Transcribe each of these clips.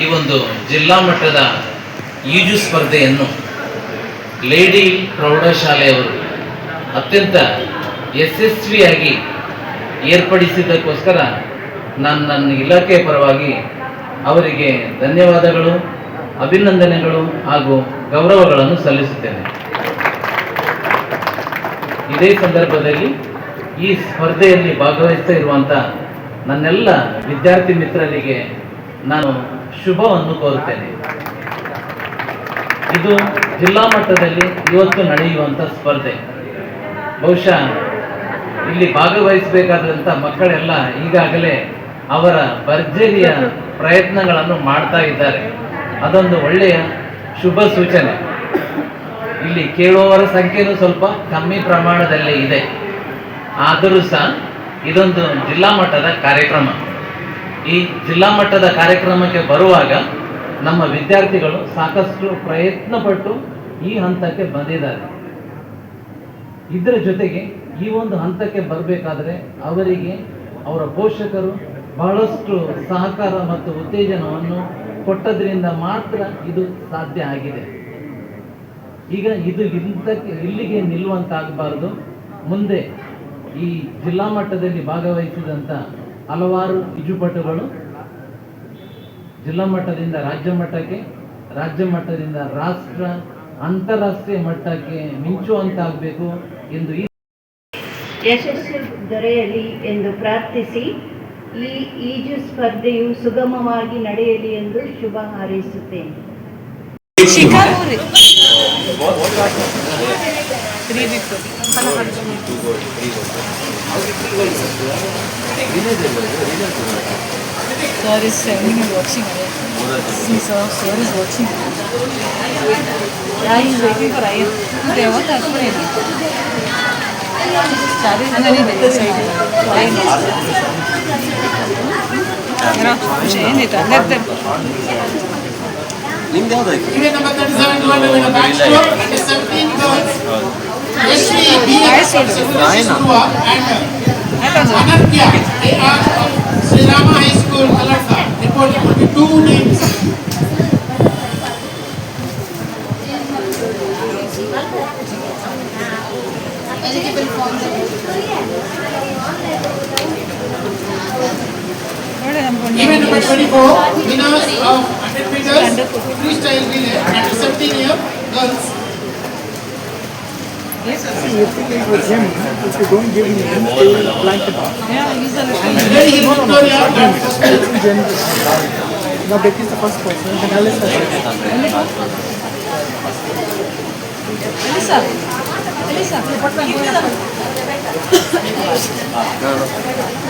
ಈ ಒಂದು ಜಿಲ್ಲಾ ಮಟ್ಟದ ಈಜು ಸ್ಪರ್ಧೆಯನ್ನು ಲೇಡಿ ಪ್ರೌಢಶಾಲೆಯವರು ಅತ್ಯಂತ ಯಶಸ್ವಿಯಾಗಿ ಏರ್ಪಡಿಸಿದ್ದಕ್ಕೋಸ್ಕರ ನಾನು ನನ್ನ ಇಲಾಖೆ ಪರವಾಗಿ ಅವರಿಗೆ ಧನ್ಯವಾದಗಳು, ಅಭಿನಂದನೆಗಳು ಹಾಗೂ ಗೌರವಗಳನ್ನು ಸಲ್ಲಿಸುತ್ತೇನೆ. ಇದೇ ಸಂದರ್ಭದಲ್ಲಿ ಈ ಸ್ಪರ್ಧೆಯಲ್ಲಿ ಭಾಗವಹಿಸ್ತಾ ಇರುವಂಥ ನನ್ನೆಲ್ಲ ವಿದ್ಯಾರ್ಥಿ ಮಿತ್ರರಿಗೆ ನಾನು ಶುಭವನ್ನು ಕೋರುತ್ತೇನೆ. ಇದು ಜಿಲ್ಲಾ ಮಟ್ಟದಲ್ಲಿ ಇವತ್ತು ನಡೆಯುವಂಥ ಸ್ಪರ್ಧೆ. ಬಹುಶಃ ಇಲ್ಲಿ ಭಾಗವಹಿಸಬೇಕಾದಂಥ ಮಕ್ಕಳೆಲ್ಲ ಈಗಾಗಲೇ ಅವರ ಭರ್ಜರಿಯ ಪ್ರಯತ್ನಗಳನ್ನು ಮಾಡ್ತಾ ಇದ್ದಾರೆ. ಅದೊಂದು ಒಳ್ಳೆಯ ಶುಭ ಸೂಚನೆ. ಇಲ್ಲಿ ಕೇಳುವವರ ಸಂಖ್ಯೆಯೂ ಸ್ವಲ್ಪ ಕಮ್ಮಿ ಪ್ರಮಾಣದಲ್ಲಿ ಇದೆ. ಆದರೂ ಸಹ ಇದೊಂದು ಜಿಲ್ಲಾ ಮಟ್ಟದ ಕಾರ್ಯಕ್ರಮ. ಈ ಜಿಲ್ಲಾ ಮಟ್ಟದ ಕಾರ್ಯಕ್ರಮಕ್ಕೆ ಬರುವಾಗ ನಮ್ಮ ವಿದ್ಯಾರ್ಥಿಗಳು ಸಾಕಷ್ಟು ಪ್ರಯತ್ನ ಪಟ್ಟು ಈ ಹಂತಕ್ಕೆ ಬಂದಿದ್ದಾರೆ. ಇದರ ಜೊತೆಗೆ ಈ ಒಂದು ಹಂತಕ್ಕೆ ಬರಬೇಕಾದ್ರೆ ಅವರಿಗೆ ಅವರ ಪೋಷಕರು ಬಹಳಷ್ಟು ಸಹಕಾರ ಮತ್ತು ಉತ್ತೇಜನವನ್ನು ಕೊಟ್ಟದ್ರಿಂದ ಮಾತ್ರ ಇದು ಸಾಧ್ಯ ಆಗಿದೆ. ಈಗ ಇದು ಇಂಥಕ್ಕೆ ಇಲ್ಲಿಗೆ ನಿಲ್ಲುವಂತಾಗಬಾರ್ದು. ಮುಂದೆ ಈ ಜಿಲ್ಲಾ ಮಟ್ಟದಲ್ಲಿ ಭಾಗವಹಿಸಿದಂಥ ಹಲವಾರು ಈಜುಪಟುಗಳು ಜಿಲ್ಲಾ ಮಟ್ಟದಿಂದ ರಾಜ್ಯ ಮಟ್ಟಕ್ಕೆ, ರಾಜ್ಯ ಮಟ್ಟದಿಂದ ರಾಷ್ಟ್ರ, ಅಂತಾರಾಷ್ಟ್ರೀಯ ಮಟ್ಟಕ್ಕೆ ಮಿಂಚುವಂತಾಗಬೇಕು ಎಂದು ಈ ಯಶಸ್ಸು ದೊರೆಯಲಿ ಎಂದು ಪ್ರಾರ್ಥಿಸಿ, ಈ ಈಜು ಸ್ಪರ್ಧೆಯು ಸುಗಮವಾಗಿ ನಡೆಯಲಿ ಎಂದು ಶುಭ ಹಾರೈಸುತ್ತೇನೆ. ಶಿಕಾಗೋರಿ Sir is sending and watching. See, sir, sir is watching. Yeah, he's waiting for Ryan. There was that one. Charlie and then he did side. Ryan. Camera. Shane it. Let them. ನಿಮ್ದು ಯಾವ್ದಾಯ್ತು Event number 37 200 in the backstroke, and 17 girls. Yashvi, B. Nice one. Secondary School, and Hello. Anantya, they are of Sri Rama High School, Alatha. Reporting will be two names. Event number 24, winners of girls, freestyle relay, under 17 year girls. Yes, sir. See, if you if you don't give him a gem, will blank it out. Yeah, he's a little No, no, no. Now, Becky the first person, and Alice is the Elisa, Elisa, what can you do?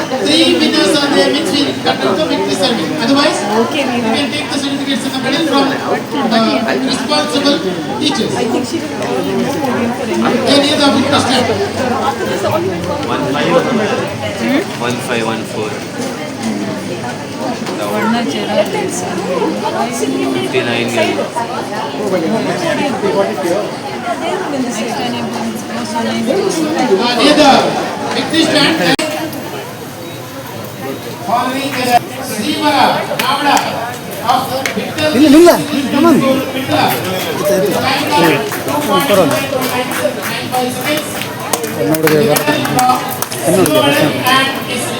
three winners are there which will conduct the victory ceremony. Otherwise, okay, we can take the certificates and the medal from uh, responsible teachers. I think she will the for any. After this, you One one five, one four. Next time, you bring this person. ಇಲ್ಲ, ಇಲ್ಲ, come on. Vitla. Time of 2.5